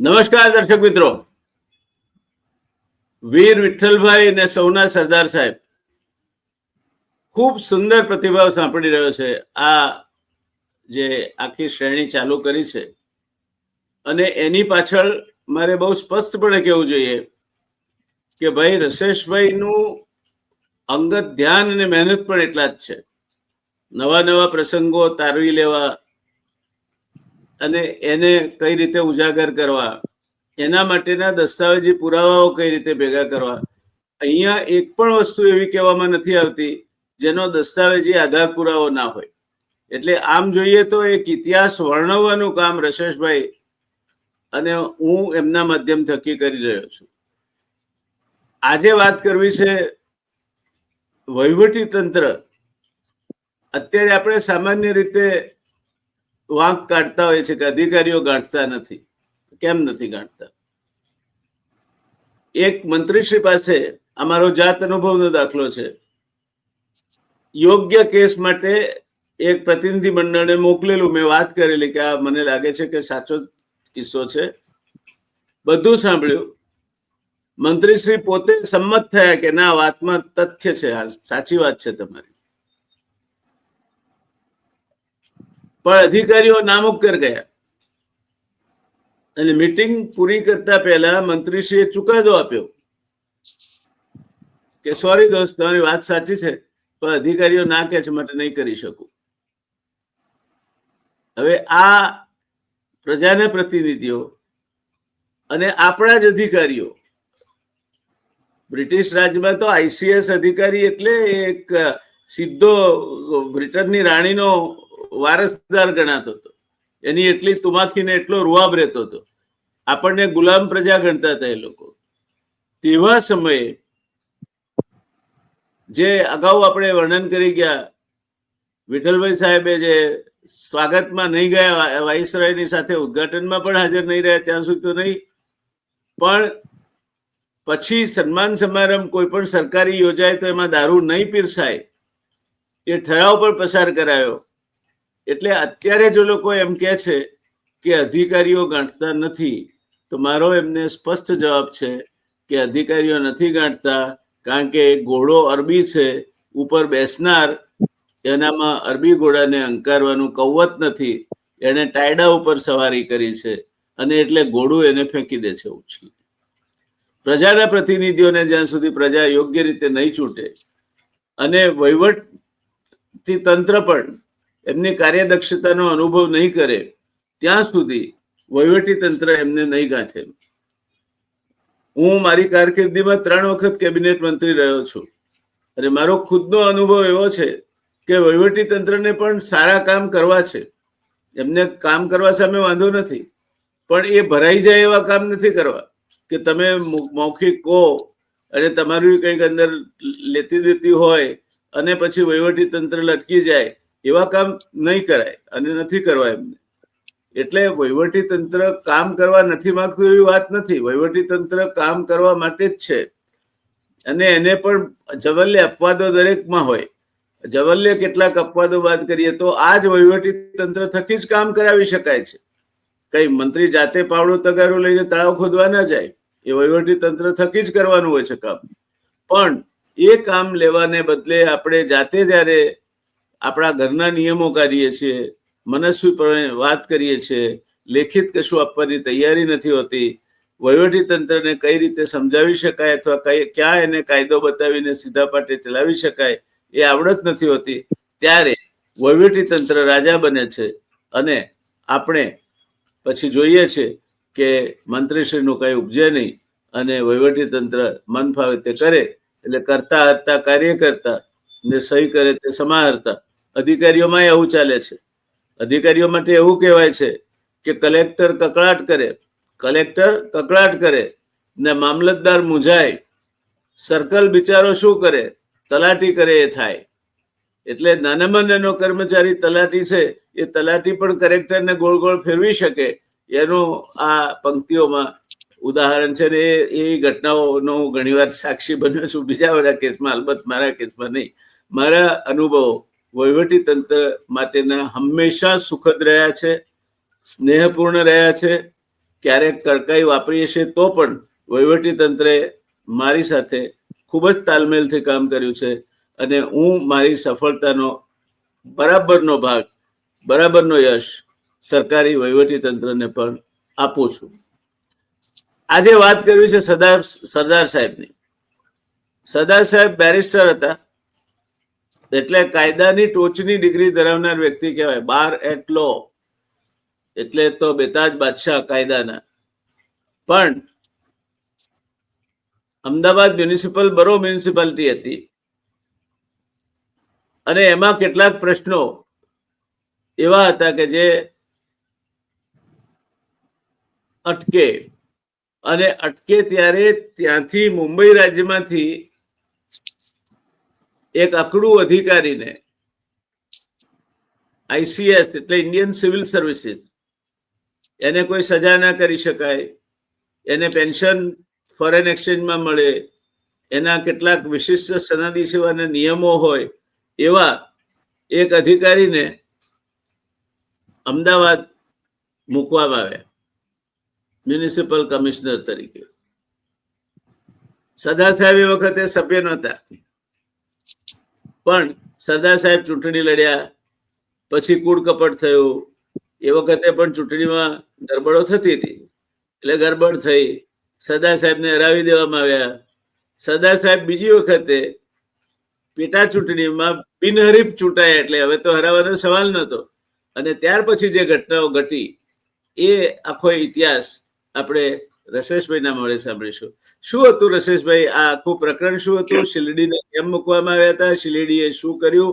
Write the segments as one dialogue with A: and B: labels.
A: નમસ્કાર દર્શક મિત્રો. વીર વિઠ્ઠલભાઈ અને સૌના સરદાર સાહેબ. ખૂબ સુંદર પ્રતિભાવ સાંપડી રહ્યો છે. આ જે આખી શ્રેણી ચાલુ કરી છે. અને એની પાછળ મારે બહુ સ્પષ્ટપણે કહેવું જોઈએ કે ભાઈ રસેશભાઈનું અંગત ધ્યાન અને મહેનત પણ એટલા જ છે. નવા નવા પ્રસંગો તારવી લેવા અને એને કઈ રીતે ઉજાગર કરવા? એના માટેના દસ્તાવેજી પુરાવાઓ કઈ રીતે ભેગા કરવા? અહીંયા એક પણ વસ્તુ એવી કહેવામાં નથી આવતી જેનો દસ્તાવેજી આધાર પુરાવો ના હોય. એટલે આમ જોઈએ તો એક ઇતિહાસ વર્ણવવાનું કામ રશેશભાઈ, અને હું એમના માધ્યમ થકી કરી રહ્યો છું. આજે વાત કરવી છે વહીવટી તંત્ર. અત્યારે આપણે સામાન્ય રીતે વાંક કાઢતા હોય છે કે અધિકારીઓ ગાંઠતા નથી. કેમ નથી ગાંઠતા? એક મંત્રીશ્રી પાસે અમારો જાત અનુભવનો દાખલો છે. યોગ્ય કેસ માટે એક પ્રતિનિધિ મંડળને મોકલેલું. મેં વાત કરેલી કે આ મને લાગે છે કે સાચો કિસ્સો છે. બધું સાંભળ્યું. મંત્રીશ્રી પોતે સંમત થયા કે ના, વાતમાં તથ્ય છે. સાચી વાત છે તમારી. પણ અધિકારીઓ નામુક્કર ગયા. અને મીટિંગ પૂરી કરતા પહેલા મંત્રીશ્રીએ ચુકાદો આપ્યો કે સોરી દોસ્ત, તમારી વાત સાચી છે, પણ અધિકારીઓ ના કે છે, માટે નહીં કરી શકું. હવે આ પ્રજાના પ્રતિનિધિઓ અને આપણા જ અધિકારીઓ, બ્રિટિશ રાજમાં તો આઈસીએસ અધિકારી એટલે એક સીધો બ્રિટનની રાણીનો વારસદાર ગણાતો હતો. એની એટલી તુમાખીને એટલો રૂઆબ રહેતો હતો. આપણને ગુલામ પ્રજા ગણતા હતા એ લોકો. તેવા સમયે જે અગાઉ આપણે વર્ણન કરી ગયા, વિઠ્ઠલભાઈ સાહેબે જે સ્વાગતમાં નહીં ગયા વાઇસરાયની સાથે ઉદઘાટનમાં પણ હાજર નહીં રહ્યા, ત્યાં સુધી તો નહીં. પણ પછી સન્માન સમારંભ કોઈ પણ સરકારી યોજાય તો એમાં દારૂ નહીં પીરસાય, એ ઠરાવ પણ પસાર કરાયો. એટલે અત્યારે જો લોકો એમ કે છે કે અધિકારીઓ ગાંઠતા નથી, તો મારો એમને સ્પષ્ટ જવાબ છે કે અધિકારીઓ નથી ગાંઠતા, કારણ કે ઘોડો અરબી છે, ઉપર બેસનાર, એનામાં અરબી ઘોડાને અંકારવાનું કવત નથી એને ટાયડા ઉપર સવારી કરી છે, અને એટલે ઘોડું એને ફેંકી દે છે ઉછી પ્રજાના પ્રતિનિધિઓને જ્યાં સુધી પ્રજા યોગ્ય રીતે નહીં છૂટે, અને વહીવટથી તંત્ર પણ એમની કાર્યદક્ષતાનો અનુભવ નહીં કરે, ત્યાં સુધી વહીવટી તંત્ર એમને નહીં ગાંઠે. હું મારી કારકિર્દીમાં ત્રણ વખત કેબિનેટ મંત્રી રહ્યો છું. અને મારો ખુદનો અનુભવ એવો છે કે વહીવટી તંત્રને પણ સારા કામ કરવા છે. એમને કામ કરવા સામે વાંધો નથી. પણ એ ભરાઈ જાય એવા કામ નથી કરવા. કે તમે મૌખિક કહો અને તમારું કંઈક અંદર લેતી દેતી હોય અને પછી વહીવટી તંત્ર લટકી જાય એવા કામ નહીં કરાય અને નથી કરવા એમને. એટલે વહીવટી તંત્ર કામ કરવા નથી માંગતું એવી વાત નથી. વહીવટી તંત્ર કામ કરવા માટે જ છે. અને એને પણ જવલ્ય અપવાદો દરેકમાં હોય. જવલ્ય કેટલાક અપવાદો વાત કરીએ તો આ જ વહીવટી તંત્ર થકી જ કામ કરાવી શકાય છે. કઈ મંત્રી જાતે પાવડું તગારું લઈને તળાવ ખોદવા ના જાય. એ વહીવટી તંત્ર થકી જ કરવાનું હોય છે કામ. પણ એ કામ લેવાને બદલે આપણે જાતે જ્યારે આપણા ઘરના નિયમો કાઢીએ છીએ, મનસ્વી વાત કરીએ છીએ, લેખિત કશું આપવાની તૈયારી નથી હોતી, વહીવટી તંત્રને કઈ રીતે સમજાવી શકાય અથવા કઈ, ક્યાં એને કાયદો બતાવીને સીધા પાટે ચલાવી શકાય એ આવડત નથી હોતી. ત્યારે વહીવટી તંત્ર રાજા બને છે અને આપણે પછી જોઈએ છે કે મંત્રીશ્રીનું કઈ ઉપજે નહીં અને વહીવટી તંત્ર મન ફાવે તે કરે, એટલે કરતા હરતા કાર્ય કરતા ને સહી કરે તે સમાહરતા. અધિકારીઓમાં એવું ચાલે છે. અધિકારીઓ માટે એવું કહેવાય છે કે કલેક્ટર કકળાટ કરે, કલેક્ટર કકળાટ કરે ને મામલતદાર મૂંઝાય, સર્કલ બિચારો શું કરે? તલાટી કરે એ થાય. એટલે નાનામાં નાનો કર્મચારી તલાટી છે, એ તલાટી પણ કલેક્ટરને ગોળ ગોળ ફેરવી શકે. એનું આ પંક્તિઓમાં ઉદાહરણ છે ને એ ઘટનાઓનો હું ઘણીવાર સાક્ષી બન્યો છું. બીજા બધા કેસમાં, અલબત્ત મારા કેસમાં નહીં. મારા અનુભવો. વહીવટી તંત્ર માટેના હંમેશા સુખદ રહ્યા છે, સ્નેહપૂર્ણ રહ્યા છે. ક્યારેક કડકાઈ વાપરીએ છીએ તો પણ વહીવટી તંત્રે મારી સાથે ખૂબ જ તાલમેલથી કામ કર્યું છે અને હું મારી સફળતાનો, બરાબરનો ભાગ, બરાબરનો યશ સરકારી વહીવટી તંત્રને પણ આપું છું. આજે વાત કરવી છે સરદાર સરદાર સાહેબની. સરદાર સાહેબ બેરિસ્ટર હતા. એટલે કાયદાની ટોચની ડિગ્રી ધરાવનાર વ્યક્તિ કહેવાય. બાર એટ લો એટલે તો બેતાજ બાદશાહ કાયદાના. પણ અમદાવાદ મ્યુનિસિપલ બરો મ્યુનિસિપાલિટી હતી. અને એમાં કેટલાક પ્રશ્નો એવા હતા કે જે અટકે. અને અટકે ત્યારે ત્યાંથી મુંબઈ રાજ્યમાંથી એક અકડું અધિકારીને આઈસીએસ એટલે ઇન્ડિયન સિવિલ સર્વિસીસ એને કોઈ સજા ના કરી શકાય, એને પેન્શન ફોરેન એક્સચેન્જમાં મળે, એના કેટલાક વિશિષ્ટ સનદી સેવાના નિયમો હોય, એવા એક અધિકારીને અમદાવાદ મૂકવામાં આવ્યા, મ્યુનિસિપલ કમિશનર તરીકે. સદા સાહેબ એ વખતે સભ્ય નહોતા. પણ સરદાર સાહેબ ચૂંટણી લડ્યા, પછી કૂડ કપટ થયું. એ વખતે પણ ચૂંટણીમાં ગરબડો થતી હતી. એટલે ગરબડ થઈ. સરદાર સાહેબને હરાવી દેવામાં આવ્યા. સરદાર સાહેબ બીજી વખતે પેટા ચૂંટણીમાં બિનહરીફ ચૂંટાયા એટલે હવે તો હરાવવાનો સવાલ નહોતો. અને ત્યાર પછી જે ઘટનાઓ ઘટી, એ આખો ઇતિહાસ આપણે રસેશભાઈના મળે સાંભળીશું. શું હતું રસેશભાઈ? આ આખું પ્રકરણ શું હતું? શિલડીને કેમ મૂકવામાં આવ્યા હતા? શિલડીએ શું કર્યું?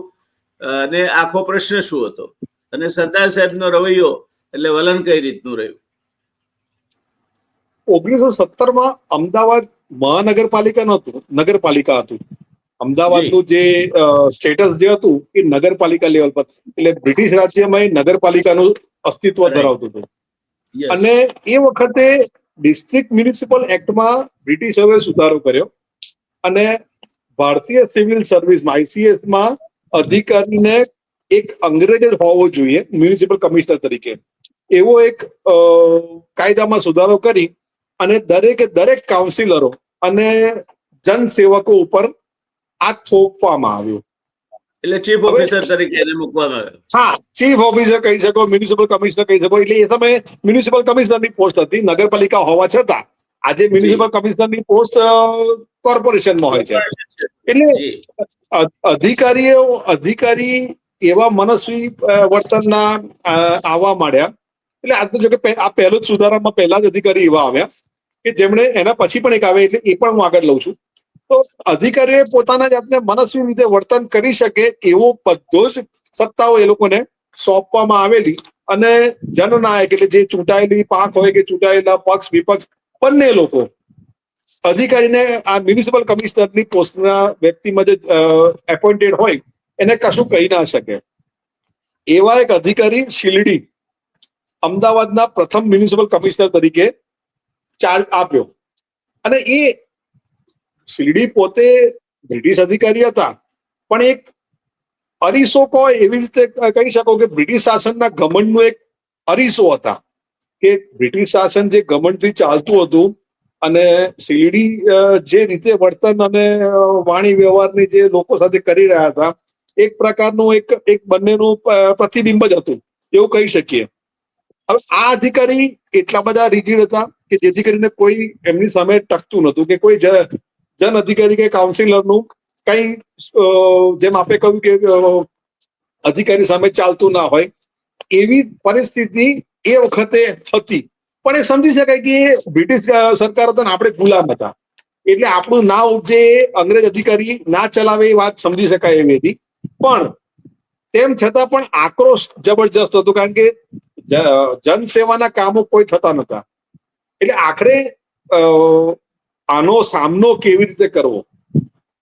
A: અને આખો પ્રશ્ન શું હતો? અને સરદાર સાહેબનો રવૈયો એટલે વલણ કઈ રીતનું રહ્યું?
B: ઓગણીસો સત્તરમાં અમદાવાદ મહાનગરપાલિકા નહોતું નગરપાલિકા હતું. અમદાવાદનું જે. સ્ટેટસ જે હતું એ નગરપાલિકા લેવલ પર. એટલે બ્રિટિશ રાજ્યમાં નગરપાલિકાનું અસ્તિત્વ ધરાવતું હતું. અને એ વખતે ડિસ્ટ્રિક્ટ મ્યુનિસિપલ એક્ટમાં બ્રિટિશરોએ સુધારો કર્યો અને ભારતીય સિવિલ સર્વિસમાં, આઈસીએસમાં અધિકારીને એક અંગ્રેજ હોવો જોઈએ, મ્યુનિસિપલ કમિશનર તરીકે. એવો એક કાયદામાં સુધારો કરી અને દરેકે દરેક કાઉન્સિલરો અને જનસેવકો ઉપર આ થોપવામાં આવ્યું.
A: એટલે ચીફ ઓફિસર તરીકે એને મૂકવામાં
B: હા ચીફ ઓફિસર કહી શકો મ્યુનિસિપલ કમિશનર કહી શકો એટલે એ સમયે મ્યુનિસિપલ કમિશનરની પોસ્ટ હતી નગરપાલિકા હોવા છતાં આજે મ્યુનિસિપલ કમિશનરની પોસ્ટ કોર્પોરેશનમાં હોય છે. એટલે અધિકારીઓ અધિકારી એવા મનસ્વી વર્તનના આવવા માંડ્યા. એટલે આ તો જો કે આ પહેલો જ સુધારામાં પહેલા જ અધિકારી એવા આવ્યા કે જેમણે એના પછી પણ એક આવે એટલે એ પણ હું આગળ લઉં છું. તો અધિકારીએ પોતાના જાતને મનસ્વી રીતે વર્તન કરી શકે એવો બધો જ સત્તાઓ એ લોકોને સોંપવામાં આવેલી અને જનનાયક એટલે જે ચૂંટાયેલી પાંખ હોય કે ચૂંટાયેલા પક્ષ, વિપક્ષ, બંને લોકો અધિકારીને આ મ્યુનિસિપલ કમિશનરની પોસ્ટના વ્યક્તિમાં જે એપોઇન્ટેડ હોય એને કશું કહી ના શકે. એવા એક અધિકારી શિલડી અમદાવાદના પ્રથમ મ્યુનિસિપલ કમિશનર તરીકે ચાર્જ આપ્યો. અને એ શિરડી પોતે બ્રિટિશ અધિકારી હતા. પણ એક અરીસો કહો એવી રીતે કહી શકો કે બ્રિટિશ શાસનના ઘમંડનું એક અરીસો હતા. કે બ્રિટિશ શાસન જે ઘમંડથી ચાલતું હતું અને શિરડી જે રીતે વર્તન અને વાણી વ્યવહારની જે લોકો સાથે કરી રહ્યા હતા, એક પ્રકારનું એક એક બંનેનું પ્રતિબિંબ જ હતું. એવું કહી શકીએ. હવે આ અધિકારી એટલા બધા રિજિડ હતા કે જેથી કરીને કોઈ એમની સામે ટકતું નહોતું કે કોઈ જન અધિકારી કે કાઉન્સિલરનું કઈ જેમ આપણે કહ્યું કે અધિકારી સામે ચાલતું ના હોય, એવી પરિસ્થિતિ એ વખતે હતી. પણ એ સમજી શકાય કે બ્રિટિશ સરકાર હતા આપણે ગુલામ હતા. એટલે આપણું ના જે અંગ્રેજ અધિકારી ના ચલાવે એ વાત સમજી શકાય એવી હતી. પણ તેમ છતાં પણ આક્રોશ જબરજસ્ત હતો કારણ કે જનસેવાના કામો કોઈ થતા નતા એટલે આખરે આનો સામનો કેવી રીતે કરવો?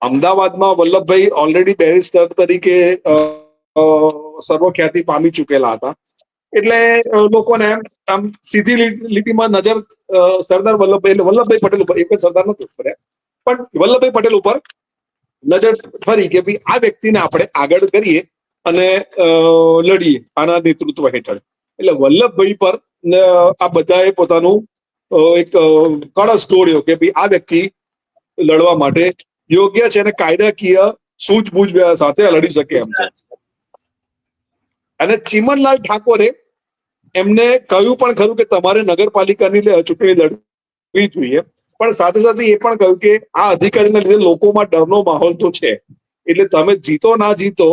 B: અમદાવાદમાં વલ્લભભાઈ ઓલરેડી બેરિસ્ટર તરીકે સર્વખ્યાતિ પામી ચૂકેલા હતા. એટલે લોકોને આમ સીધી લીટીમાં નજર સરદાર વલ્લભભાઈ, એટલે વલ્લભભાઈ પટેલ ઉપર, એક જ સરદાર નથી ફર્યા પણ વલ્લભભાઈ પટેલ ઉપર નજર ફરી કે ભાઈ આ વ્યક્તિને આપણે આગળ કરીએ અને લડીએ આના નેતૃત્વ હેઠળ. એટલે વલ્લભભાઈ પર આ બધાએ પોતાનું એક કળશ દોડ્યો કે ભાઈ આ વ્યક્તિ લડવા માટે યોગ્ય છે અને કાયદાકીય સૂઝબૂઝ સાથે લડી શકે એમ છે. અને ચિમનલાલ ઠાકોરે એમને કહ્યું પણ ખરું કે તમારે નગરપાલિકાની ચૂંટણી લડવી જોઈએ. પણ સાથે સાથે એ પણ કહ્યું કે આ અધિકારીના લીધે લોકોમાં ડરનો માહોલ તો છે. એટલે તમે જીતો ના જીતો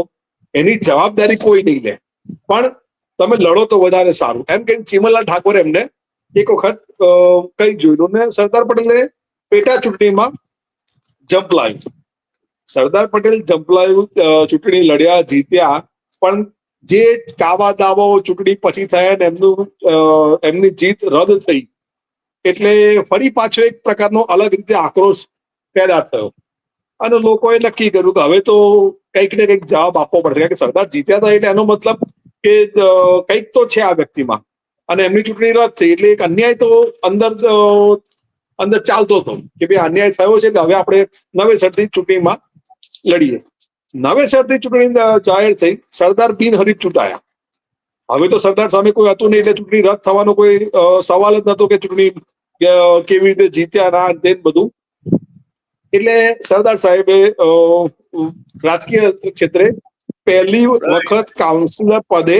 B: એની જવાબદારી કોઈ નહીં લે. પણ તમે લડો તો વધારે સારું. એમ કે ચિમનલાલ ઠાકોરે એમને એક વખત કહી જોયું ને સરદાર પટેલે પેટા ચૂંટણીમાં જંપલાવ્યું સરદાર પટેલ જંપલાવ્યું અ, ચૂંટણી લડ્યા જીત્યા. પણ જે કાવા દાવાઓ ચૂંટણી પછી થયા ને એમનું એમની જીત રદ થઈ એટલે ફરી પાછો એક પ્રકારનો અલગ રીતે આક્રોશ પેદા થયો. અને લોકોએ નક્કી કર્યું કે હવે તો કંઈક ને કંઈક જવાબ આપવો પડશે. કારણ કે સરદાર જીત્યા હતા એટલે એનો મતલબ કે કંઈક તો છે આ વ્યક્તિમાં. અને એમની ચૂંટણી રદ થઈ એટલે એક અન્યાય તો અંદર અંદર ચાલતો હતો કે ભાઈ અન્યાય થયો છે કે હવે આપણે નવેસરથી ચૂંટણીમાં લડીએ. નવેસરથી ચૂંટણી જાહેર થઈ સરદાર બિનહરીફ ચૂંટાયા. હવે તો સરદાર સામે કોઈ હતું નહીં એટલે ચૂંટણી રદ થવાનો કોઈ સવાલ જ નતો કે ચૂંટણી કેવી રીતે જીત્યા ના તે બધું. એટલે સરદાર સાહેબે રાજકીય ક્ષેત્રે પહેલી વખત કાઉન્સિલર પદે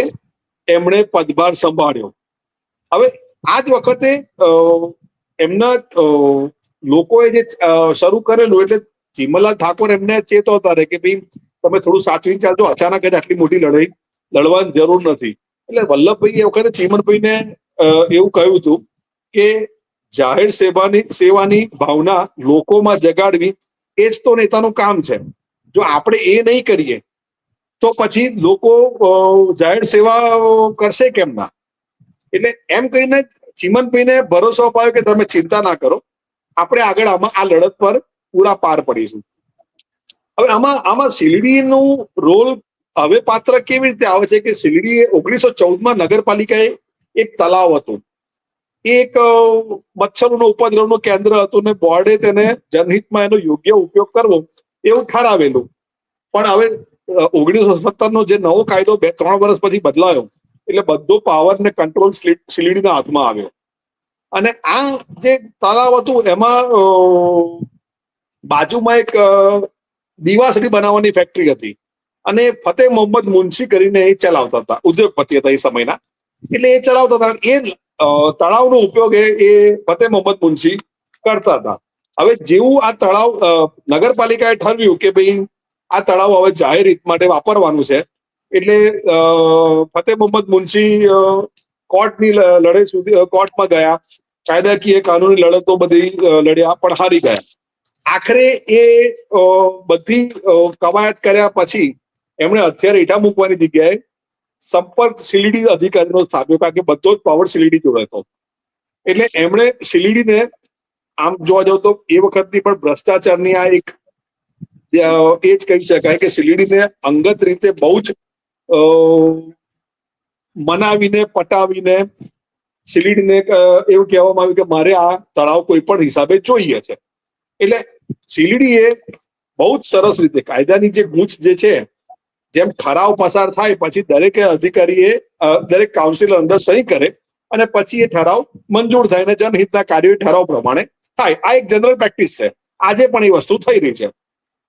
B: એમણે પદભાર સંભાળ્યો. હવે આ જ વખતે એમના લોકોએ જે શરૂ કરેલું એટલે ચીમલાલ ઠાકોર એમને ચેતવતા રહે કે ભાઈ તમે થોડું સાચવીને ચાલજો, અચાનક જ આટલી મોટી લડાઈ લડવાની જરૂર નથી. એટલે વલ્લભભાઈ એ વખતે ચિમનભાઈને એવું કહ્યું હતું કે જાહેર સેવાની સેવાની ભાવના લોકોમાં જગાડવી એ જ તો નેતાનું કામ છે. જો આપણે એ નહીં કરીએ, તો પછી લોકો જાહેર સેવા કરશે કેમ ના? એટલે એમ કહીને ચીમનભાઈને ભરોસો અપાયો કે તમે ચિંતા ના કરો. આપણે આગળ આમાં આ લડત પર પૂરા પાર પડીશું. હવે આમાં આમાં શિરડીનું રોલ હવે પાત્ર કેવી રીતે આવે છે કે શિરડી ઓગણીસો ચૌદમાં નગરપાલિકાએ એક તલાવ હતું. એક મચ્છરોનો ઉપદ્રવનું કેન્દ્ર હતું ને બોર્ડે તેને જનહિતમાં એનો યોગ્ય ઉપયોગ કરવો એવું ઠરાવેલું. પણ હવે ઓગણીસો સત્તર નો જે નવો કાયદો બે, ત્રણ વર્ષ પછી બદલાયો. એટલે બધો પાવર ને કંટ્રોલ શિલીડીના હાથમાં આવ્યો. અને આ જે તળાવ હતું, એમાં બાજુમાં એક દીવાસળી બનાવવાની ફેક્ટરી હતી. અને ફતેહ મોહમ્મદ મુનશી કરીને એ ચલાવતા હતા, ઉદ્યોગપતિ હતા એ સમયના. એટલે એ ચલાવતા હતા, એ તળાવનો ઉપયોગ એ ફતેહ મોહમ્મદ મુનશી કરતા હતા. હવે જેવું આ તળાવ નગરપાલિકાએ ઠરવ્યું કે ભાઈ આ તળાવ હવે જાહેર હિત માટે વાપરવાનું છે એટલે ફતેહ મોહમ્મદ મુનશી કોર્ટની લડે સુધી કોર્ટમાં ગયા. કાયદાકીય કાનૂની લડતો બધી લડ્યા, પણ હારી ગયા. આખરે એ બધી કવાયત કર્યા પછી એમણે હથિયાર હેઠા મૂકવાની જગ્યાએ સંપર્ક સીલીડી અધિકારીનો સ્થાપ્યો, કારણ કે બધો જ પાવર સીલીડી જોડે હતો. એટલે એમણે સીલીડીને આમ જોવા જાવ તો એ વખતની પણ ભ્રષ્ટાચારની આ એક એ જ કહી શકાય કે સીલીડીને અંગત રીતે બહુ જ મનાવીને, પટાવીને સીલીડીને એવું કહેવામાં આવ્યું કે મારે આ તળાવ કોઈ પણ હિસાબે જોઈએ છે. એટલે સીલીડી એ બહુ જ સરસ રીતે કાયદાની જે ગૂંચ જે છે, જેમ ઠરાવ પસાર થાય, પછી દરેક અધિકારીએ દરેક કાઉન્સિલર અંદર સહી કરે અને પછી એ ઠરાવ મંજૂર થાય અને જનહિતના કાર્યો ઠરાવ પ્રમાણે થાય. આ એક જનરલ પ્રેક્ટિસ છે. આજે પણ એ વસ્તુ થઈ રહી છે.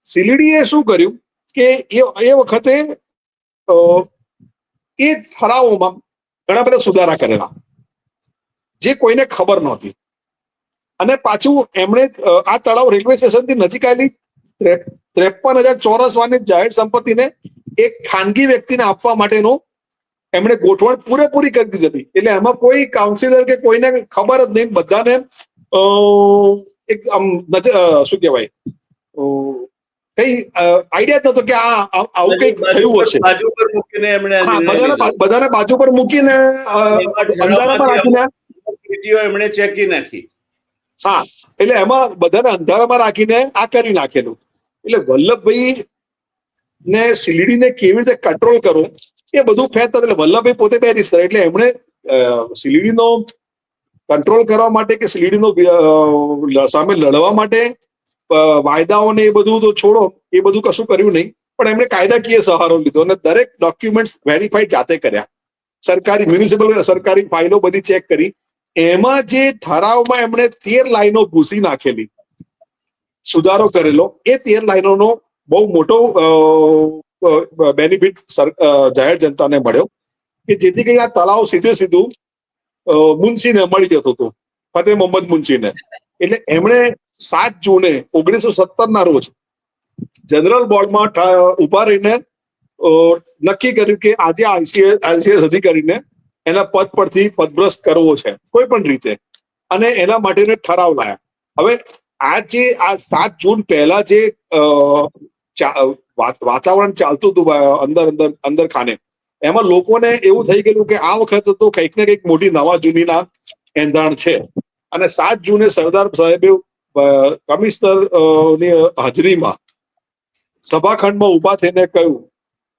B: સીલીડીએ શું કર્યું કે એ એ વખતે એ ઠરાવોમાં ઘણા બધા સુધારા કરેલા. જે કોઈને ખબર નહોતી. અને પાછું એમણે આ તળાવ રેલવે સ્ટેશનથી નજીક આવેલી ત્રેપન હજાર ચોરસ વાની જાહેર સંપત્તિને એક ખાનગી વ્યક્તિને આપવા માટેનું એમણે ગોઠવણ પૂરેપૂરી કરી દીધી હતી. એટલે એમાં કોઈ કાઉન્સિલર કે કોઈને ખબર જ નહીં. બધાને એક આમ શું કહેવાય? કઈ આઈડિયા જ નતો કે આ આવું કંઈક થયું હશે.
A: બાજુ પર મૂકીને એમણે
B: બધાને બાજુ પર મૂકીને રાખીને.
A: એમણે ચેકી નાખી.
B: હા એટલે એમાં બધાને અંધારામાં રાખીને આ કરી નાખેલું. એટલે વલ્લભભાઈ ને શિલડીને કેવી રીતે કંટ્રોલ કરો એ બધું ફેર થતું એટલે વલ્લભભાઈ પોતે બેરિસ્ટર એટલે એમણે શિલડીનો સીલીડીનો કંટ્રોલ કરવા માટે કે શિલડીનો સામે લડવા માટે વાયદાઓને એ બધું તો છોડો, એ બધું કશું કર્યું નહીં. પણ એમણે કાયદાકીય સહારો લીધો અને દરેક ડોક્યુમેન્ટ્સ વેરીફાઈડ જાતે કર્યા. સરકારી મ્યુનિસિપલ સરકારી ફાઇલો બધી ચેક કરી. એમાં જે ઠરાવમાં એમણે તેર લાઈનો ભૂસી નાખેલી. સુધારો કરેલો. એ તેર લાઈનોનો બહુ મોટો બેનિફિટ જાહેર જનતાને મળ્યો કે જેથી કરી આ તળાવ સીધે સીધું મુનશીને મળી જતું હતું. ફતેહ મોહમ્મદ મુનશીને. એટલે એમણે સાત જૂને ઓગણીસો સત્તર ના રોજ જનરલ બોર્ડમાં ઊભા રહીને નક્કી કર્યું કે આજે આઈસીએસ આઈસીએસ અધિકારીને એના પદ પરથી પદભ્રસ્ત કરવો છે, કોઈ પણ રીતે. અને એના માટેને ઠરાવ લાયા. હવે આ જે, આ સાત જૂન પહેલા જે વાતાવરણ ચાલતું હતું અંદર અંદર અંદર ખાને, એમાં લોકોને એવું થઈ ગયેલું કે આ વખત તો કંઈક ને કંઈક મોટી નવા જૂનીના એંધાણ છે. અને સાત જૂને સરદાર સાહેબે કમિશનરની હાજરીમાં સભાખંડમાં ઊભા થઈને કહ્યું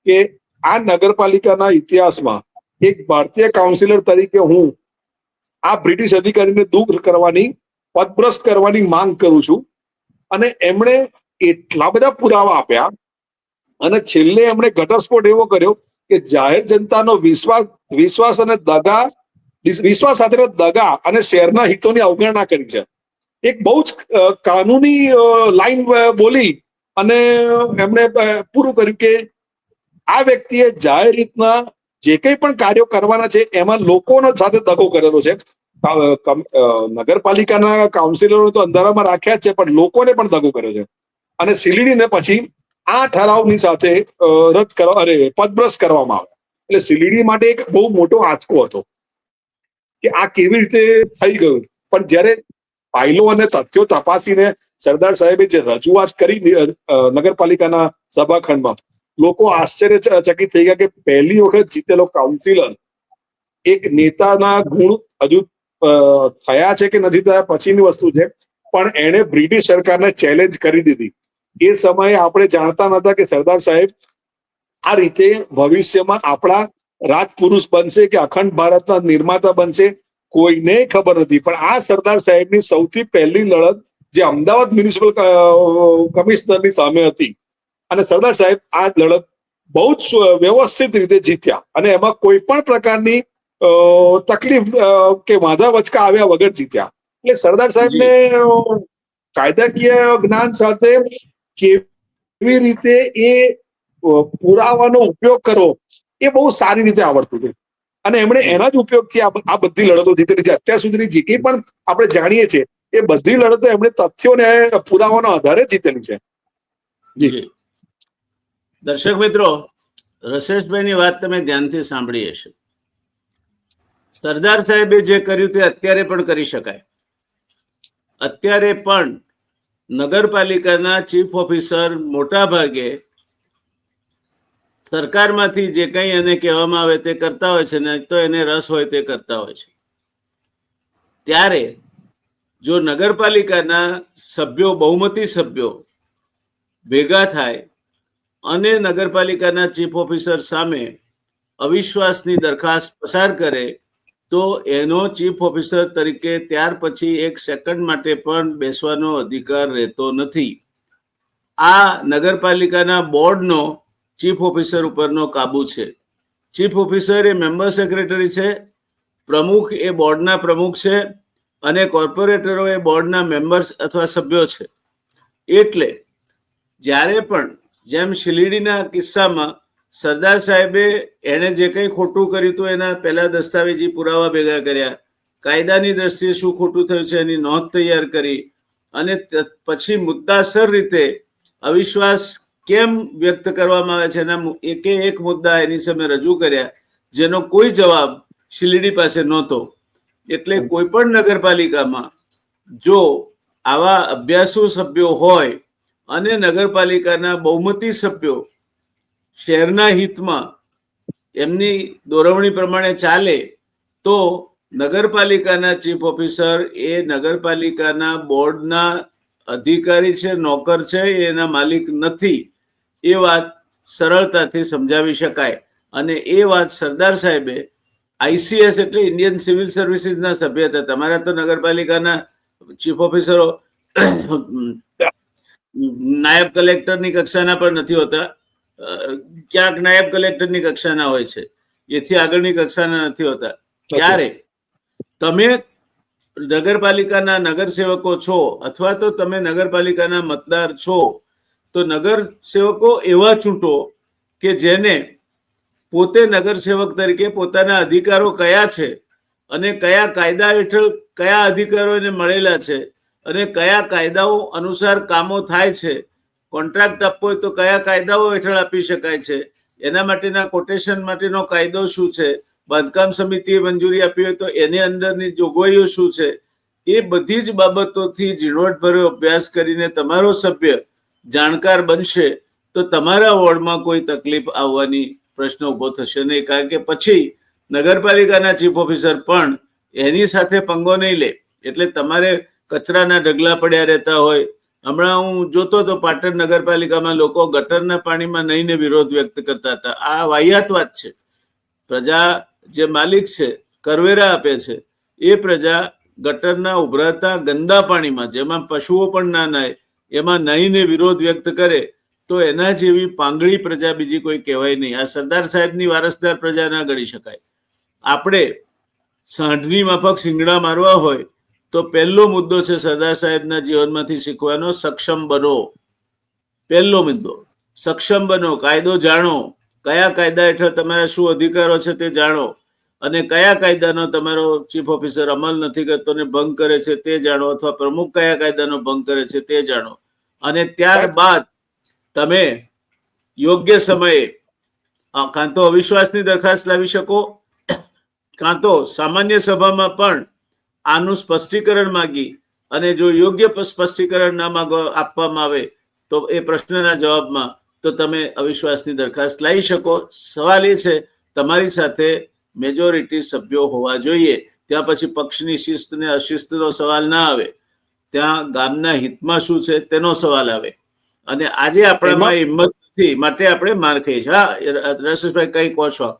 B: કે આ નગરપાલિકાના ઇતિહાસમાં એક ભારતીય કાઉન્સિલર તરીકે હું આ બ્રિટિશ અધિકારીને દૂર કરવાની પદભ્રસ્ત કરવાની માંગ કરું છું. અને એમણે એટલા બધા પુરાવા આપ્યા અને છેલ્લે એમણે ઘટસ્ફોટ એવો કર્યો કે જાહેર જનતાનો વિશ્વાસ વિશ્વાસ અને દગા, વિશ્વાસ સાથે દગા અને શહેરના હિતોની અવગણના કરી છે. એક બહુ જ કાનૂની લાઈન બોલી અને એમણે પૂરું કર્યું કે આ વ્યક્તિએ જાહેર રીતના જે કંઈ પણ કાર્યો કરવાના છે, એમાં લોકોનો સાથે દગો કરેલો છે. નગરપાલિકાના કાઉન્સિલરો તો અંધારામાં રાખ્યા છે, પણ લોકોને પણ દગો કર્યો છે. અને સીલીડીને પછી આ ઠરાવની સાથે રદ કરવા, અરે પદભ્રસ કરવામાં આવે એટલે સીલીડી માટે એક બહુ મોટો આંચકો હતો કે આ કેવી રીતે થઈ ગયું. પણ જ્યારે ફાઇલો અને તથ્યો તપાસીને સરદાર સાહેબે જે રજૂઆત કરી નગરપાલિકાના સભાખંડમાં, લોકો આશ્ચર્યચકિત થઈ ગયા કે પહેલી વખત જીતેલો કાઉન્સિલર એક નેતાના ગુણ હજુ થયા છે કે નથી થયા પછીની વસ્તુ છે, પણ એણે બ્રિટિશ સરકારને ચેલેન્જ કરી દીધી. એ સમયે આપણે જાણતા નતા કે સરદાર સાહેબ આ રીતે ભવિષ્યમાં આપણા રાજપુરુષ બનશે કે અખંડ ભારતના નિર્માતા બનશે. કોઈને ખબર નથી. પણ આ સરદાર સાહેબની સૌથી પહેલી લડત જે અમદાવાદ મ્યુનિસિપલ કમિશનરની સામે હતી. અને સરદાર સાહેબ આ લડત બહુ જ વ્યવસ્થિત રીતે જીત્યા. અને એમાં કોઈ પણ પ્રકારની તકલીફ કે વાંધા વચકા આવ્યા વગર જીત્યા. એટલે સરદાર સાહેબને કાયદાકીય જ્ઞાન સાથે કેવી રીતે એ પુરાવાનો ઉપયોગ કરવો એ બહુ સારી રીતે આવડતું હતું. અને એમણે એના જ ઉપયોગથી આ બધી લડતો જીતેલી છે. અત્યાર સુધીની જે કંઈ પણ આપણે જાણીએ છીએ એ બધી લડતો એમણે તથ્યોને પુરાવાના આધારે જીતેલી છે. જી.
A: દર્શક મિત્રો રસેશભાઈની વાત તમે ધ્યાનથી સાંભળી હશે. સરદાર સાહેબે જે કર્યું તે અત્યારે પણ કરી શકાય. અત્યારે પણ નગરપાલિકાના ચીફ ઓફિસર મોટા ભાગે સરકારમાંથી જે કંઈ એને કહેવામાં આવે તે કરતા હોય છે ને તો એને રસ હોય તે કરતા હોય છે. ત્યારે જો નગરપાલિકાના સભ્યો, બહુમતી સભ્યો ભેગા થાય અને નગરપાલિકાના ચીફ ઓફિસર સામે અવિશ્વાસની દરખાસ્ત પસાર કરે, તો એનો ચીફ ઓફિસર તરીકે ત્યાર પછી એક સેકન્ડ માટે પણ બેસવાનો અધિકાર રહેતો નથી. આ નગરપાલિકાના બોર્ડનો ચીફ ઓફિસર ઉપરનો કાબુ છે. ચીફ ઓફિસર એ મેમ્બર સેક્રેટરી છે. પ્રમુખ એ બોર્ડના પ્રમુખ છે અને કોર્પોરેટરો એ બોર્ડના મેમ્બર્સ અથવા સભ્યો છે. એટલે જ્યારે પણ જેમ શિલીડીના કિસ્સામાં સરદાર સાહેબે એણે જે કંઈ ખોટું કર્યું હતું એના પહેલા દસ્તાવેજી પુરાવા ભેગા કર્યા. કાયદાની દ્રષ્ટિએ શું ખોટું થયું છે એની નોંધ તૈયાર કરી. અને પછી મુદ્દાસર રીતે અવિશ્વાસ કેમ વ્યક્ત કરવામાં આવે છે? એના એકે એક મુદ્દા એની સામે રજૂ કર્યા, જેનો કોઈ જવાબ શિલડી પાસે નહોતો. એટલે કોઈ પણ નગરપાલિકામાં જો આવા અભ્યાસુ સભ્યો હોય અને નગરપાલિકાના બહુમતી સભ્યો શહેરના હિતમાં એમની દોરવણી પ્રમાણે ચાલે, તો નગરપાલિકાના ચીફ ઓફિસર એ નગરપાલિકાના બોર્ડના અધિકારી છે, નોકર છે, એના માલિક નથી. એ વાત સરળતાથી સમજાવી શકાય. અને એ વાત સરદાર સાહેબે આઈસીએસ એટલે ઇન્ડિયન સિવિલ સર્વિસીસના સભ્ય હતા. તમારા તો નગરપાલિકાના ચીફ ઓફિસરો નાયબ કલેક્ટરની કક્ષાના પણ નથી હોતા. ક્યાંક નાયબ કલેક્ટરની કક્ષાના હોય છે. એથી આગળની કક્ષાના નથી હોતા. ત્યારે તમે નગરપાલિકાના નગરસેવકો છો અથવા તો તમે નગરપાલિકાના મતદાર છો તો નગરસેવકો એવા ચૂંટો કે જેને પોતે નગરસેવક તરીકે પોતાના અધિકારો કયા છે અને કયા કાયદા હેઠળ કયા અધિકારો એને મળેલા છે અને કયા કાયદાઓ અનુસાર કામો થાય છે, કોન્ટ્રાક્ટ આપવો હોય તો કયા કાયદાઓ હેઠળ આપી શકાય છે, એના માટેના કોટેશન માટેનો કાયદો શું છે, બાંધકામ સમિતિએ મંજૂરી આપી હોય તો એની અંદરની જોગવાઈઓ શું છે, એ બધી જ બાબતોથી ઝીણવટભર્યો અભ્યાસ કરીને તમારો સભ્ય જાણકાર બનશે, તો તમારા વોર્ડમાં કોઈ તકલીફ આવવાની પ્રશ્ન ઊભો થશે નહીં. કારણ કે પછી નગરપાલિકાના ચીફ ઓફિસર પણ એની સાથે પંગો નહીં લે. એટલે તમારે કચરાના ઢગલા પડ્યા રહેતા હોય. હમણાં હું જોતો તો પાટણ નગરપાલિકામાં લોકો ગટરના પાણીમાં નહીંને વિરોધ વ્યક્ત કરતા હતા. આ વાહિયાત વાત છે. પ્રજા જે માલિક છે, કરવેરા આપે છે, એ પ્રજા ગટરના ઉભરાતા ગંદા પાણીમાં, જેમાં પશુઓ પણ ના નાય એમાં નહીને વિરોધ વ્યક્ત કરે, તો એના જેવી પાંગળી પ્રજા બીજી કોઈ કહેવાય નહીં. આ સરદાર સાહેબની વારસદાર પ્રજા ના ગણી શકાય. આપણે સાંઢની માફક શિંગડા મારવા હોય, તો પહેલો મુદ્દો છે સરદાર સાહેબના જીવનમાંથી શીખવાનો, સક્ષમ બનો. પહેલો મુદ્દો, સક્ષમ બનો, કાયદો જાણો. કયા કાયદા હેઠળ તમારા શું અધિકારો છે તે જાણો. અને કયા કાયદાનો તમારો ચીફ ઓફિસર અમલ નથી કરતો ને ભંગ કરે છે તે જાણો, અથવા પ્રમુખ કયા કાયદાનો ભંગ કરે છે તે જાણો. અને ત્યારબાદ તમે યોગ્ય સમયે કાં તો અવિશ્વાસની દરખાસ્ત લાવી શકો, કાં તો સામાન્ય સભામાં પણ આનું સ્પષ્ટીકરણ માંગી અને જો યોગ્ય સ્પષ્ટીકરણ ના માંગવા, આપવામાં આવે તો એ પ્રશ્નના જવાબમાં તો તમે અવિશ્વાસની દરખાસ્ત લાવી શકો. સવાલ એ છે, તમારી સાથે મેજોરિટી સભ્યો હોવા જોઈએ. ત્યાં પછી પક્ષની શિસ્ત ને અશિસ્તનો સવાલ ના આવે. ત્યાં ગામના હિતમાં શું છે તેનો સવાલ આવે. અને આજે આપણામાં હિંમત નથી માટે આપણે માર ખાઈએ છીએ. હા રસેશભાઈ કઈ કહો છો?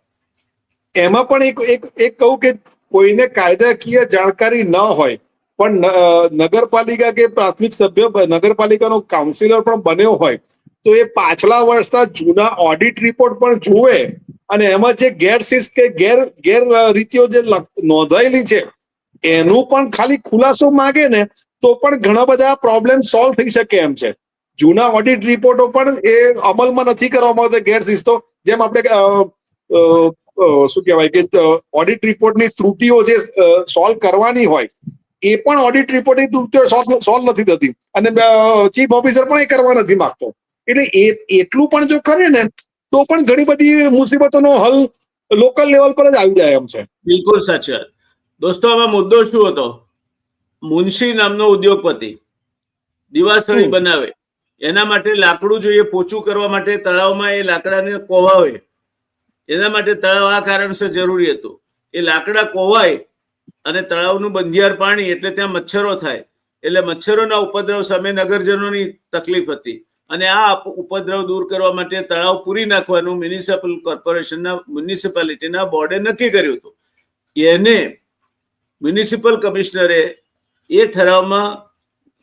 B: એમાં પણ એક એક એક કહું કે કોઈને કાયદાકીય જાણકારી ન હોય પણ નગરપાલિકા કે પ્રાથમિક સભ્ય નગરપાલિકાનો કાઉન્સિલર પણ બન્યો હોય તો એ પાછલા વર્ષના જૂના ઓડિટ રિપોર્ટ પણ જુએ અને એમાં જે ગેરશિસ્ત કે ગેર ગેર રીતિઓ જે નોંધાયેલી છે એનું પણ ખાલી ખુલાસો માગે ને, તો પણ ઘણા બધા પ્રોબ્લેમ સોલ્વ થઈ શકે એમ છે. જૂના ઓડિટ રિપોર્ટો પણ એ અમલમાં નથી કરવામાં આવતા ગેરશિસ્તો જેમ આપણે શું કહેવાય કે ઓડિટ રિપોર્ટની ત્રુટીઓ જે સોલ્વ કરવાની હોય, એ પણ ઓડિટ રિપોર્ટની ત્રુટીઓ સોલ્વ નથી થતી. અને ચીફ ઓફિસર પણ એ કરવા નથી માંગતો. એટલે એ, એટલું પણ જો કરે ને, તો પણ ઘણી બધી મુસીબતોનો હલ લોકલ લેવલ પર જ આવી જાય એમ છે.
A: બિલકુલ સાચી વાત. દોસ્તો આમાં મુદ્દો શું હતો? મુનશી નામનો ઉદ્યોગપતિ દિવાસળી બનાવે. એના માટે લાકડું જોઈએ પોચું કરવા માટે તળાવમાં એ લાકડાને કોવાવે. એના માટે તળાવ આ કારણસર જરૂરી હતું. એ લાકડા કોવાય અને તળાવનું બંધિયાર પાણી એટલે ત્યાં મચ્છરો થાય. એટલે મચ્છરોના ઉપદ્રવ સામે નગરજનોની તકલીફ હતી. અને આ ઉપદ્રવ દૂર કરવા માટે તળાવ પૂરી નાખવાનું મ્યુનિસિપલ કોર્પોરેશનના મ્યુનિસિપાલિટીના બોર્ડે નક્કી કર્યું હતું. એને મ્યુનિસિપલ કમિશનરે એ ઠરાવમાં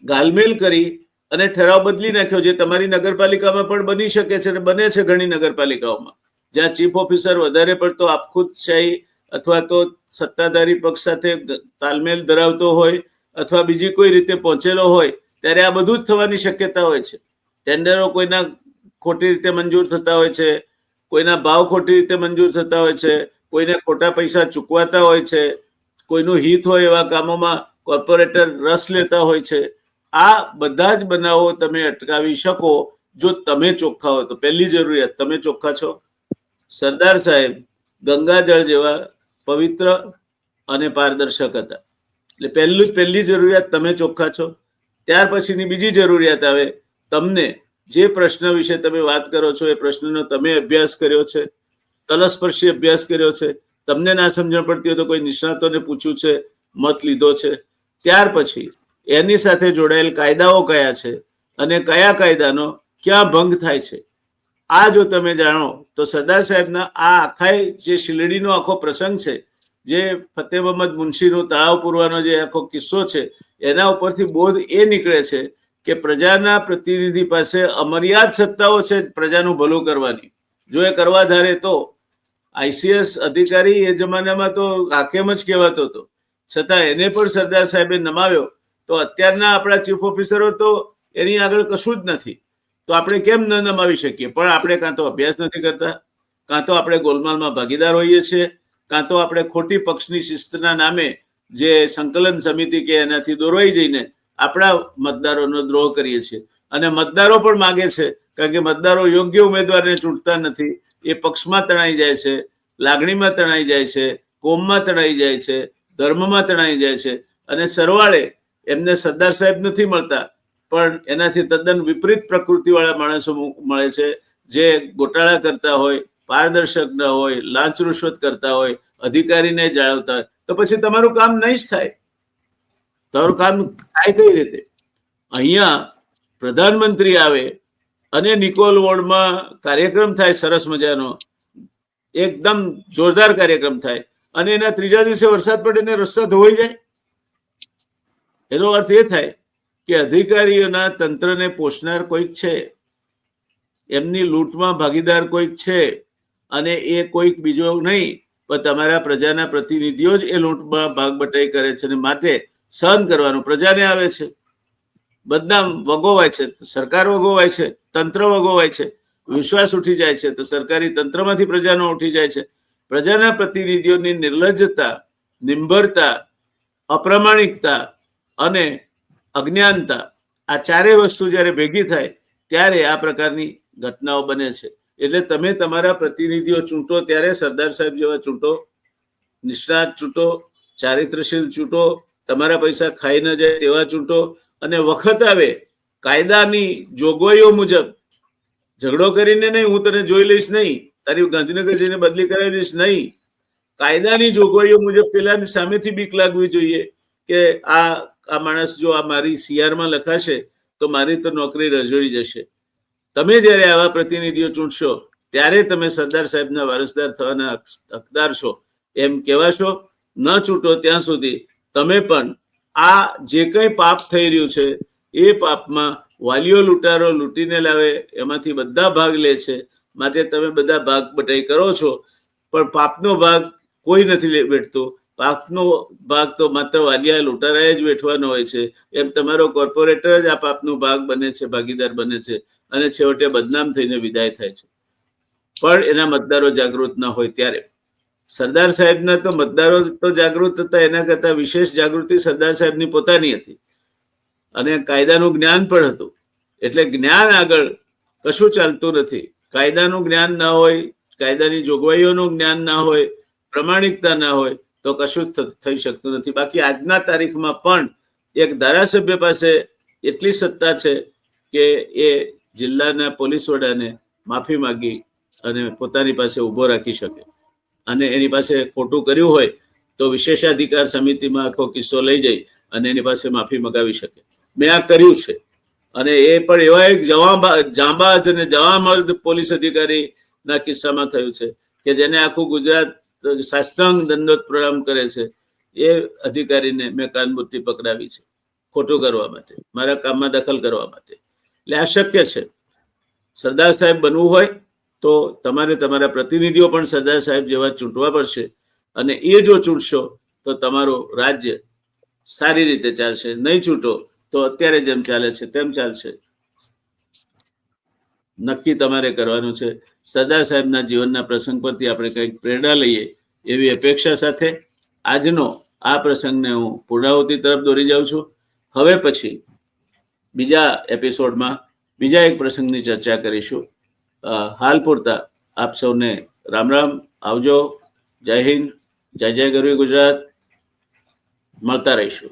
A: ગાલમેલ કરી અને ઠરાવ બદલી નાખ્યો, જે તમારી નગરપાલિકામાં પણ બની શકે છે અને બને છે ઘણી નગરપાલિકાઓમાં. જ્યાં ચીફ ઓફિસર વધારે પડતો આપખુદશાહી અથવા તો સત્તાધારી પક્ષ સાથે તાલમેલ ધરાવતો હોય અથવા બીજી કોઈ રીતે પહોંચેલો હોય, ત્યારે આ બધું જ થવાની શક્યતા હોય છે. ટેન્ડરો કોઈના ખોટી રીતે મંજૂર થતા હોય છે, કોઈના ભાવ ખોટી રીતે મંજૂર થતા હોય છે, કોઈને ખોટા પૈસા ચૂકવાતા હોય છે કોઈનું હિત હોય એવા કામોમાં કોર્પોરેટર રસ લેતા હોય છે. આ બધા જ બનાવો તમે અટકાવી શકો જો તમે ચોખ્ખા હો. તો પહેલી જરૂરિયાત, તમે ચોખ્ખા છો. સરદાર સાહેબ ગંગાજળ જેવા પવિત્ર અને પારદર્શક હતા. એટલે પહેલું, પહેલી જરૂરિયાત તમે ચોખ્ખા છો. ત્યાર પછીની બીજી જરૂરિયાત આવે, તમને જે પ્રશ્ન વિશે તમે વાત કરો છો, એ પ્રશ્નનો તમે અભ્યાસ કર્યો છે. તલસ્પર્શી અભ્યાસ કર્યો છે. તમને ના સમજણ પડતી હોય તો કોઈ નિષ્ણાતોને પૂછ્યું છે, મત લીધો છે. ત્યાર પછી એની સાથે જોડાયેલ કાયદાઓ કયા છે અને કયા કાયદાનો ક્યાં ભંગ થાય છે? આ જો તમે જાણો, તો સરદાર સાહેબના આ આખા જે શિલડીનો આખો પ્રસંગ છે, જે ફતેહ મહમદ મુનશીનો તળાવ પૂરવાનો જે આખો કિસ્સો છે, એના ઉપરથી બોધ એ નીકળે છે કે પ્રજાના પ્રતિનિધિ પાસે અમર્યાદ સત્તાઓ છે પ્રજાનું ભલું કરવાની. જો એ કરવા ધારે તો આઈસીએસ અધિકારી એ જમાનામાં તો હાકેમ જ કહેવાતો હતો. છતાં એને પણ સરદાર સાહેબે નમાવ્યો. તો અત્યારના આપણા ચીફ ઓફિસરો તો એની આગળ કશું જ નથી. તો આપણે કેમ ન નમાવી શકીએ? પણ આપણે કાં તો અભ્યાસ નથી કરતા, કાં તો આપણે ગોલમાલમાં ભાગીદાર હોઈએ છીએ, કાં તો આપણે ખોટી પક્ષની શિસ્તના નામે જે સંકલન સમિતિ કે એનાથી દોરવાઈ જઈને આપણા મતદારોનો દ્રોહ કરીએ છીએ. અને મતદારો પણ માગે છે, કારણ કે મતદારો યોગ્ય ઉમેદવારને ચૂંટતા નથી. એ પક્ષમાં તણાઈ જાય છે, લાગણીમાં તણાઈ જાય છે, કોમમાં તણાઈ જાય છે, ધર્મમાં તણાઈ જાય છે અને સરવાળે એમને સરદાર સાહેબ નથી મળતા, પણ એનાથી તદ્દન વિપરીત પ્રકૃતિવાળા માણસો મળે છે, જે ગોટાળા કરતા હોય, પારદર્શક ન હોય, લાંચ રૂશ્વત કરતા હોય, અધિકારીને જાળવતા હોય, તો પછી તમારું કામ નહીં જ થાય. તમારું કામ થાય કઈ રીતે? અહીંયા પ્રધાનમંત્રી આવે અને નિકોલ વોર્ડમાં કાર્યક્રમ થાય, સરસ મજાનો. એકદમ જોરદાર કાર્યક્રમ થાય. અને એના ત્રીજા દિવસે વરસાદ પડે રસ્તા ધોવાઈ જાય. એનો અર્થ એ થાય કે અધિકારીઓના તંત્રને પોષનાર કોઈક છે, એમની લૂંટમાં ભાગીદાર કોઈક છે, અને એ કોઈક બીજો નહીં, પણ તમારા પ્રજાના પ્રતિનિધિઓ જ એ લૂંટમાં ભાગ બટાઈ કરે છે અને માટે સહન કરવાનું. પ્રજાને આવે છે. બદનામ વગોવાય છે. સરકાર વગોવાય છે. તંત્ર વગોવાય છે. વિશ્વાસ ઉઠી જાય છે તો સરકારી તંત્રમાંથી પ્રજાનો ઉઠી જાય છે. પ્રજાના પ્રતિનિધિઓની નિર્લજ્જતા નિંભરતા અપ્રામાણિકતા અને અજ્ઞાનતા આ ચારેય વસ્તુ જ્યારે ભેગી થાય ત્યારે આ પ્રકારની ઘટનાઓ બને છે. એટલે તમે તમારા પ્રતિનિધિઓ ચૂંટો ત્યારે સરદાર સાહેબ જેવા ચૂંટો, નિષ્ણાત ચૂંટો ચારિત્રશીલ ચૂંટો, તમારા પૈસા ખાઈ ન જાય તેવા ચૂંટો અને વખત આવે કાયદાની જોગવાઈઓ મુજબ ઝઘડો કરીને નહીં, હું તને જોઈ લઈશ નહીં, તારી ગાંધીનગર જઈને બદલી કરાવી દઈશ નહીં. કાયદાની જોગવાઈઓ મુજબ પેલાની સામેથી બીક લાગવી જોઈએ કે આ આ માણસ જો આ મારી સીઆરમાં લખાશે તો મારી તો નોકરી રજોડી જશે. તમે જ્યારે આવા પ્રતિનિધિઓ ચૂંટશો, ત્યારે તમે સરદાર સાહેબના વારસદાર થવાના હકદાર છો. એમ કહેવાશો, ન ચૂંટો ત્યાં સુધી તમે પણ આ જે કંઈ પાપ થઈ રહ્યું છે એ પાપમાં વાલીઓ લૂંટારો લૂંટીને લાવે, એમાંથી બધા ભાગ લે છે. માટે તમે બધા ભાગ બટાઈ કરો છો. પણ પાપનો ભાગ કોઈ નથી બેઠતો પાપનો ભાગ તો માત્ર વાલિયા લૂંટારાએ જ વેઠવાનો હોય છે. એમ તમારો કોર્પોરેટર જ આ પાપનો ભાગ બને છે, ભાગીદાર બને છે. અને છેવટે બદનામ થઈને વિદાય થાય છે. પણ એના મતદારો જાગૃત ન હોય ત્યારે. સરદાર સાહેબના તો મતદારો તો જાગૃત હતા, એના કરતા વિશેષ જાગૃતિ સરદાર સાહેબની પોતાની હતી. અને કાયદાનું જ્ઞાન પણ હતું. એટલે જ્ઞાન આગળ કશું ચાલતું નથી. કાયદાનું જ્ઞાન ના હોય, કાયદાની જોગવાઈઓનું જ્ઞાન ના હોય, પ્રમાણિકતા ના હોય, તો કશું જ થઈ શકતું નથી. બાકી આજના તારીખમાં પણ એક ધારાસભ્ય પાસે એટલી સત્તા છે કે એ જિલ્લાના પોલીસ વડાને માફી માંગી અને પોતાની પાસે ઊભો રાખી શકે. અને એની પાસે ખોટું કર્યું હોય, તો વિશેષાધિકાર સમિતિમાં આખો કિસ્સો લઈ જઈ અને એની પાસે માફી મગાવી શકે. મેં આ કર્યું છે. અને એ પણ એવા એક જાંબાજ અને જવામર્દ પોલીસ અધિકારીના કિસ્સામાં થયું છે કે જેને આખું ગુજરાત સાષ્ટાંગ દંડોત પ્રણામ કરે છે. એ અધિકારીને મેં કાનબુટ્ટી પકડાવી છે. ખોટું કરવા માટે, મારા કામમાં દખલ કરવા માટે. એટલે આ શક્ય છે. સરદાર સાહેબ બનવું હોય તો તમારે તમારા પ્રતિનિધિઓ પણ સરદાર સાહેબ જેવા ચૂંટવા પડશે. અને એ જો ચૂંટશો તો તમારું રાજ્ય સારી રીતે ચાલશે. નહીં ચૂંટો તો અત્યારે જેમ ચાલે છે, તેમ ચાલશે. નક્કી તમારે કરવાનું છે. સરદાર સાહેબના જીવનના પ્રસંગ પરથી આપણે કંઈક પ્રેરણા લઈએ એવી અપેક્ષા સાથે આજનો આ પ્રસંગને હું પૂર્ણાહુતિ તરફ દોરી જાઉં છું. હવે પછી બીજા એપિસોડમાં બીજા એક પ્રસંગની ચર્ચા કરીશું. હાલ પૂરતા આપ સૌને રામ રામ, આવજો. જય હિન્દ, જય જય ગરવી ગુજરાત. મળતા રહીશું.